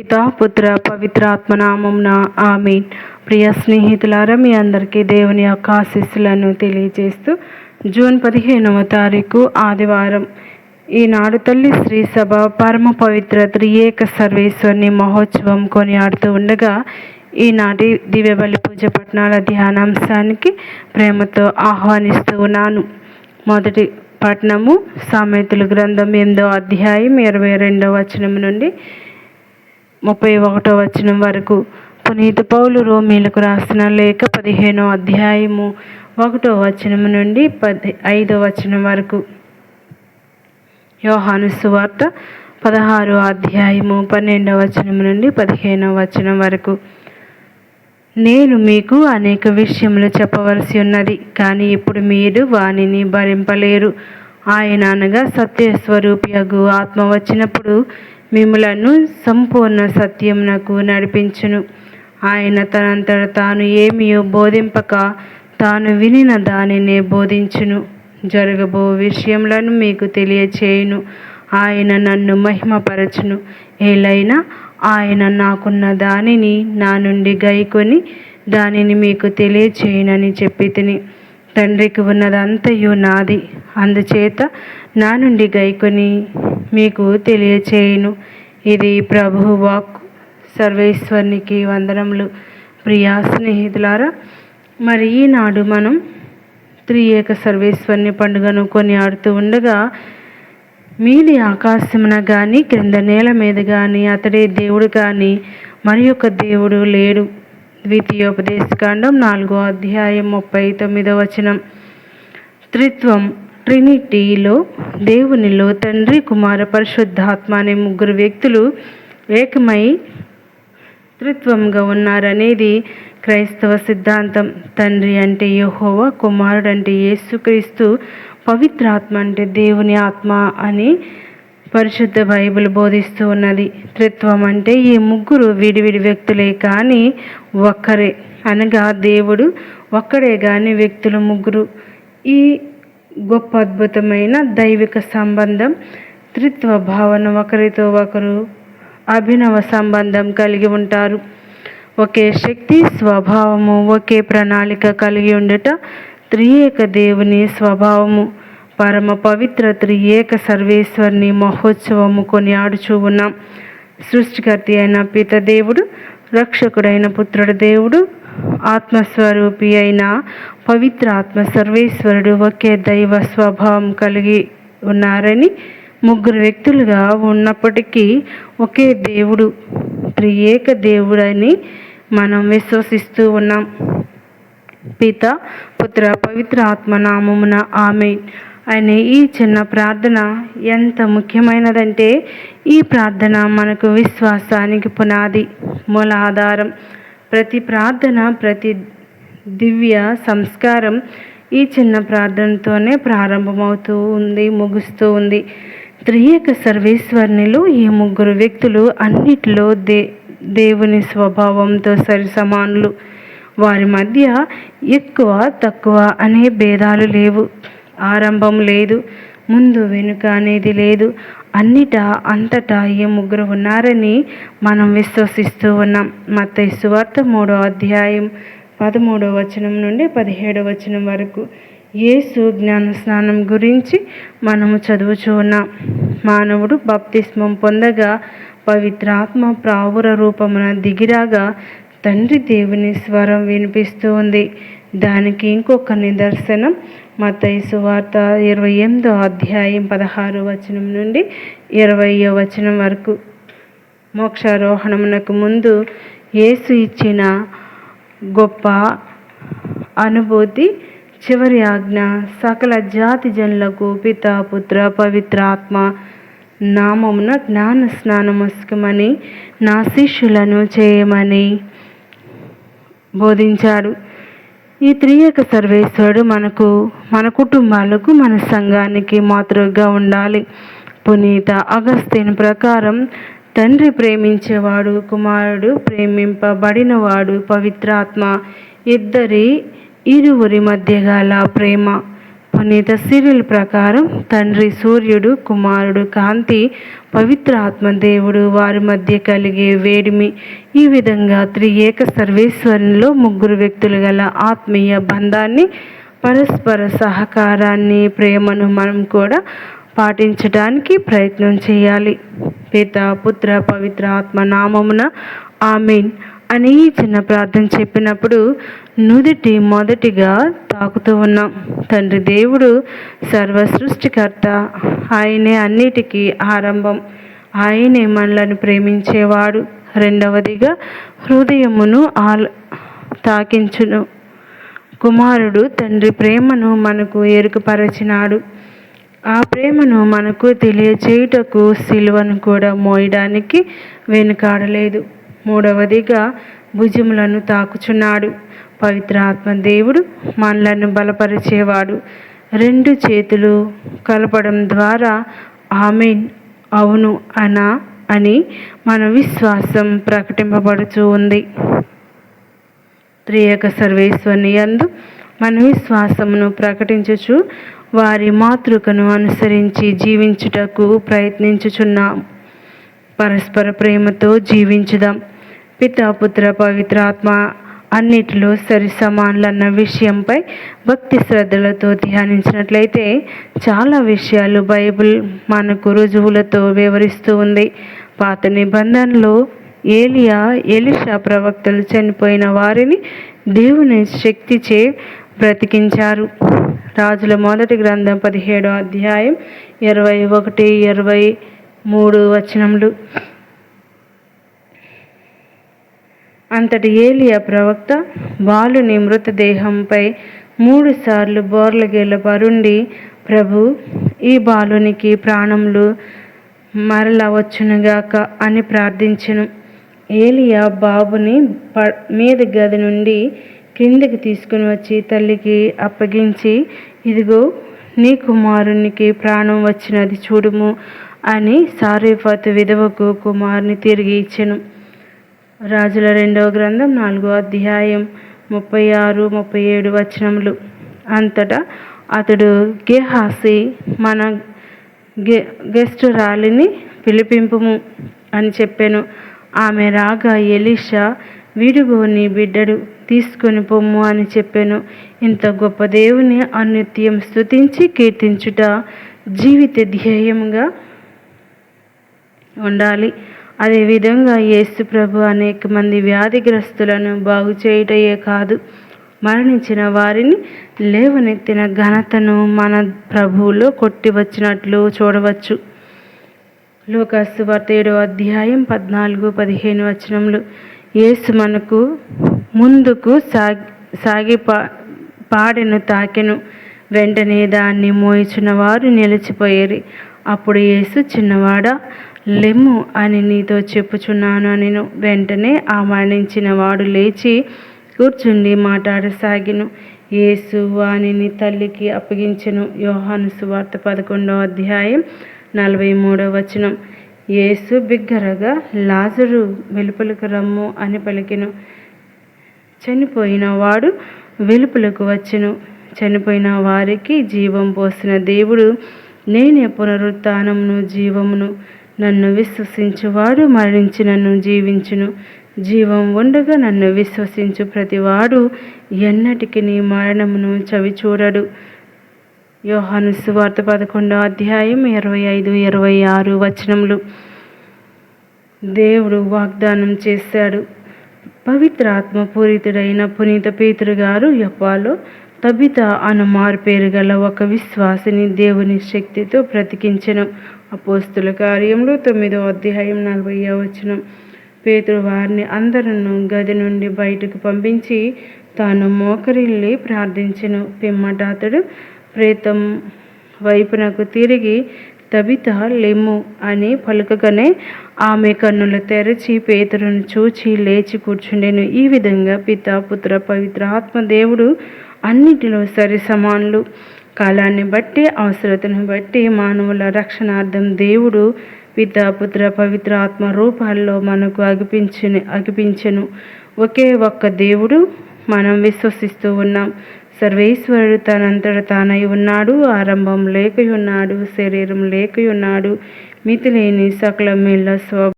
పిత పుత్ర పవిత్ర ఆత్మనామంన ఆమె ప్రియ స్నేహితులారా మీ అందరికీ దేవుని యొక్క ఆశీస్సులను తెలియజేస్తూ జూన్ పదిహేనవ తారీఖు ఆదివారం ఈనాడు తల్లి శ్రీ సభ పరమ పవిత్ర త్రియేక సర్వేశ్వరిని మహోత్సవం కొనియాడుతూ ఉండగా ఈనాటి దివ్యబలి పూజ పట్నాల ధ్యానాంశానికి ప్రేమతో ఆహ్వానిస్తూ ఉన్నాను. మొదటి పట్నము సామెతలు గ్రంథం ఎనిమిదో అధ్యాయం ఇరవై రెండవ వచనం నుండి ముప్పై ఒకటో వచనం వరకు పునీత పౌలు రోమీలకు రాసిన లేఖ పదిహేనో అధ్యాయము ఒకటో వచనం నుండి పది ఐదో వచనం వరకు. యోహాను సువార్త పదహారో అధ్యాయము పన్నెండవ వచనం నుండి పదిహేనవ వచనం వరకు. నేను మీకు అనేక విషయములు చెప్పవలసి ఉన్నది కానీ ఇప్పుడు మీరు వానిని భరింపలేరు. ఆయన అనగా సత్యస్వరూపియగు ఆత్మ వచ్చినప్పుడు మిమ్మలను సంపూర్ణ సత్యమునకు నడిపించును. ఆయన తనంతట తాను ఏమియో బోధింపక తాను వినిన దానినే బోధించును. జరగబో విషయములను మీకు తెలియచేయును. ఆయన నన్ను మహిమపరచును. ఏలైనా ఆయన నాకున్న దానిని నా నుండి గైకొని దానిని మీకు తెలియచేయనని చెప్పి తిని తండ్రికి ఉన్నదంతయు నాది. అందుచేత నా నుండి గైకొని మీకు తెలియచేయును. ఇది ప్రభు వాక్ సర్వేశ్వరునికి వందనములు. ప్రియా స్నేహితులారా మరి ఈనాడు మనం త్రియేక సర్వేశ్వరుని పండుగను కొని ఆడుతూ ఉండగా మీది ఆకాశమున కానీ క్రింద నేల మీద కానీ అతడే దేవుడు కానీ మరి యొక్క దేవుడు లేడు. ద్వితీయోపదేశకాండం నాలుగో అధ్యాయం ముప్పై తొమ్మిదో వచనం. త్రిత్వం ట్రినిటీలో దేవునిలో తండ్రి కుమార పరిశుద్ధాత్మ అనే ముగ్గురు వ్యక్తులు ఏకమై త్రిత్వంగా ఉన్నారనేది క్రైస్తవ సిద్ధాంతం. తండ్రి అంటే యహోవ కుమారుడు అంటే యేసుక్రీస్తు పవిత్రాత్మ అంటే దేవుని ఆత్మ అని పరిశుద్ధ బైబిల్ బోధిస్తూ ఉన్నది. త్రిత్వం అంటే ఈ ముగ్గురు విడివిడి వ్యక్తులే కానీ ఒక్కరే అనగా దేవుడు ఒక్కడే కానీ వ్యక్తులు ముగ్గురు. ఈ గొప్ప అద్భుతమైన దైవిక సంబంధం త్రిత్వ భావన ఒకరితో ఒకరు అభినవ సంబంధం కలిగి ఉంటారు. ఒకే శక్తి స్వభావము ఒకే ప్రణాళిక కలిగి ఉండట త్రియేక దేవుని స్వభావము. పరమ పవిత్ర త్రియేక సర్వేశ్వరిని మహోత్సవము కొని ఉన్నాం. సృష్టికర్తి అయిన పిత దేవుడు రక్షకుడైన పుత్రుడు దేవుడు ఆత్మస్వరూపి అయిన పవిత్ర ఆత్మ సర్వేశ్వరుడు ఒకే దైవ స్వభావం కలిగి ఉన్నారని ముగ్గురు వ్యక్తులుగా ఉన్నప్పటికీ ఒకే దేవుడు త్రియేక దేవుడని మనం విశ్వసిస్తూ ఉన్నాం. పిత పుత్ర పవిత్ర ఆత్మ నామమున ఆమె అనే ఈ చిన్న ప్రార్థన ఎంత ముఖ్యమైనదంటే ఈ ప్రార్థన మనకు విశ్వాసానికి పునాది మూల ఆధారం ప్రతి ప్రార్థన ప్రతి దివ్య సంస్కారం ఈ చిన్న ప్రార్థనతోనే ప్రారంభమవుతూ ఉంది ముగుస్తూ ఉంది. త్రియేక సర్వేశ్వరునిలో ఈ ముగ్గురు వ్యక్తులు అన్నిటిలో దే దేవుని స్వభావంతో సరి సమానులు. వారి మధ్య ఎక్కువ తక్కువ అనే భేదాలు లేవు. ఆరంభం లేదు ముందు వెనుక అనేది లేదు. అన్నిటా అంతటా ఈ ముగ్గురు ఉన్నారని మనం విశ్వసిస్తూ ఉన్నాం. మత సువార్త మూడో అధ్యాయం పదమూడో వచనం నుండి పదిహేడో వచనం వరకు యేసు జ్ఞాన స్నానం గురించి మనము చదువుచున్నాం మానవుడు బప్తిస్మం పొందగా పవిత్రాత్మ ప్రావుర రూపమున దిగిరాగా తండ్రి దేవుని స్వరం వినిపిస్తూ ఉంది. దానికి ఇంకొక నిదర్శనం మతైసు వార్త ఇరవై ఎనిమిదో అధ్యాయం పదహారు వచనం నుండి ఇరవయో వచనం వరకు. మోక్షారోహణమునకు ముందు యేసు ఇచ్చిన గొప్ప అనుభూతి చివరి ఆజ్ఞ సకల జాతి జనులకు పిత పుత్ర పవిత్ర ఆత్మ నామమున జ్ఞాన స్నానముసుకమని నా శిష్యులను చేయమని బోధించాడు. ఈ త్రియక సర్వేశ్వరుడు మనకు మన కుటుంబాలకు మన సంఘానికి మాతృగా ఉండాలి. పునీత అగస్తిన్ ప్రకారం తండ్రి ప్రేమించేవాడు కుమారుడు ప్రేమింపబడినవాడు పవిత్రాత్మ ఇద్దరి ఇరువురి మధ్య గల ప్రేమ. పునీత సీరియల్ ప్రకారం తండ్రి సూర్యుడు కుమారుడు కాంతి పవిత్ర ఆత్మదేవుడు వారి మధ్య కలిగే వేడిమి. ఈ విధంగా త్రియేక సర్వేశ్వరంలో ముగ్గురు వ్యక్తులు గల ఆత్మీయ బంధాన్ని పరస్పర సహకారాన్ని ప్రేమను మనం కూడా పాటించడానికి ప్రయత్నం చేయాలి. పిత పుత్ర పవిత్ర ఆత్మ నామమున ఆమెన్ అని చిన్న ప్రార్థన చెప్పినప్పుడు నుదుటి మొదటిగా తాకుతూ ఉన్నాం. తండ్రి దేవుడు సర్వ సృష్టికర్త ఆయనే అన్నిటికీ ఆరంభం. ఆయనే మనలను ప్రేమించేవాడు. రెండవదిగా హృదయమును ఆల్ తాకించును. కుమారుడు తండ్రి ప్రేమను మనకు ఎరుకపరచినాడు ఆ ప్రేమను మనకు తెలియచేయుటకు సిలువను కూడా మోయడానికి వెనుకాడలేదు. మూడవదిగా భుజములను తాకుచున్నాడు. పవిత్ర ఆత్మ దేవుడు మనలను బలపరిచేవాడు. రెండు చేతులు కలపడం ద్వారా ఆమెన్ అవును అనా అని మన విశ్వాసం ప్రకటింపబడుతూ ఉంది. త్రియక సర్వేశ్వరుని యందు మన విశ్వాసమును ప్రకటించుచు వారి మాతృకను అనుసరించి జీవించుటకు ప్రయత్నించుచున్నాం పరస్పర ప్రేమతో జీవించుదాం. పితాపుత్ర పవిత్రాత్మ అన్నిటిలో సరి సమానులన్న విషయంపై భక్తి శ్రద్ధలతో ధ్యానించినట్లయితే చాలా విషయాలు బైబిల్ మనకు రుజువులతో వివరిస్తూ ఉంది. పాత నిబంధనలో ఏలియా ఎలిషా ప్రవక్తలు చనిపోయిన వారిని దేవుని శక్తిచే బ్రతికించారు. రాజుల మొదటి గ్రంథం పదిహేడో అధ్యాయం ఇరవై ఒకటి ఇరవై మూడు వచనములు. అంతటి ఏలియా ప్రవక్త బాలుని మృతదేహంపై మూడుసార్లు బోర్లగేళ్ళ పరుండి ప్రభు ఈ బాలునికి ప్రాణములు మరల వచ్చునుగాక అని ప్రార్థించను. ఏలియా బాబుని ప మీద గది నుండి కిందికి తీసుకుని వచ్చి తల్లికి అప్పగించి ఇదిగో నీ కుమారునికి ప్రాణం వచ్చినది చూడుము అని సారీఫత్ విధవకు కుమారుని తిరిగి ఇచ్చెను. రాజుల రెండవ గ్రంథం నాలుగో అధ్యాయం ముప్పై ఆరు ముప్పై ఏడు వచనములు. అంతటా అతడు గేహాసి మన గె గెస్ట్ రాలిని పిలిపింపుము అని చెప్పాను. ఆమె రాగా ఎలీషా వీడుగో నీ బిడ్డడు తీసుకొని పొమ్ము అని చెప్పాను. ఇంత గొప్ప దేవుని అనిత్యం స్థుతించి కీర్తించుట జీవిత ధ్యేయంగా ఉండాలి. అదేవిధంగా యేసు ప్రభు అనేక మంది వ్యాధిగ్రస్తులను బాగు చేయుటయే కాదు మరణించిన వారిని లేవనెత్తిన ఘనతను మన ప్రభువులో కొట్టి వచ్చినట్లు చూడవచ్చు. లోకాసు వార్త ఏడో అధ్యాయం పద్నాలుగు పదిహేను వచనములు. యేసు మనకు ముందుకు సాగి సాగి పా పాడెను తాకెను. వెంటనే దాన్ని మోయిచున్న వారు నిలిచిపోయేరి. అప్పుడు యేసు చిన్నవాడ లెమ్ము అని నీతో చెప్పుచున్నాను అనిను. వెంటనే ఆ మరణించిన వాడు లేచి కూర్చుండి మాట్లాడసాగిను. యేసు వాణిని తల్లికి అప్పగించెను. యోహాను సువార్త పదకొండవ అధ్యాయం నలభై మూడవ వచనం. యేసు బిగ్గరగా లాజరు వెలుపలకు రమ్ము అని పలికెను. చనిపోయిన వాడు వెలుపలకు వచ్చెను. చనిపోయిన వారికి జీవం పోసిన దేవుడు నేనే పునరుత్నమును జీవమును నన్ను విశ్వసించువాడు మరణించి నన్ను జీవించును. జీవం ఉండగా నన్ను విశ్వసించు ప్రతివాడు ఎన్నటికి నీ మరణమును చవి చూడడు యోహాను సువార్త పదకొండో అధ్యాయం ఇరవై ఐదు ఇరవై ఆరు వచనములు. దేవుడు వాగ్దానం చేశాడు. పవిత్ర ఆత్మపూరితుడైన పునీత పేతురు గారు యపాలో తబిత అను మారుపేరు గల ఒక విశ్వాసిని దేవుని శక్తితో బ్రతికించను. అపోస్తుల కార్యంలో తొమ్మిదో అధ్యాయం నలభై వచనం. పేతురు వారిని అందరూ గది నుండి బయటకు పంపించి తాను మోకరిల్లి ప్రార్థించను. పిమ్మట అతడు ప్రేతం వైపునకు తిరిగి తబిత లెమ్ము అని పలుకగానే ఆమె కన్నులు తెరచి పేతురును చూచి లేచి కూర్చుండెను. ఈ విధంగా పిత పుత్ర పవిత్ర ఆత్మదేవుడు అన్నిటిలో సరి సమానులు. కాలాన్ని బట్టి అవసరతను బట్టి మానవుల రక్షణార్థం దేవుడు పిత పుత్ర పవిత్ర ఆత్మ రూపాల్లో మనకు అగిపించను అగిపించను ఒకే ఒక్క దేవుడు మనం విశ్వసిస్తూ ఉన్నాం. సర్వేశ్వరుడు తనంతట తానై ఉన్నాడు. ఆరంభం లేకయున్నాడు శరీరం లేకయున్నాడు. మితిలేని సకల మేళ్ళ స్వ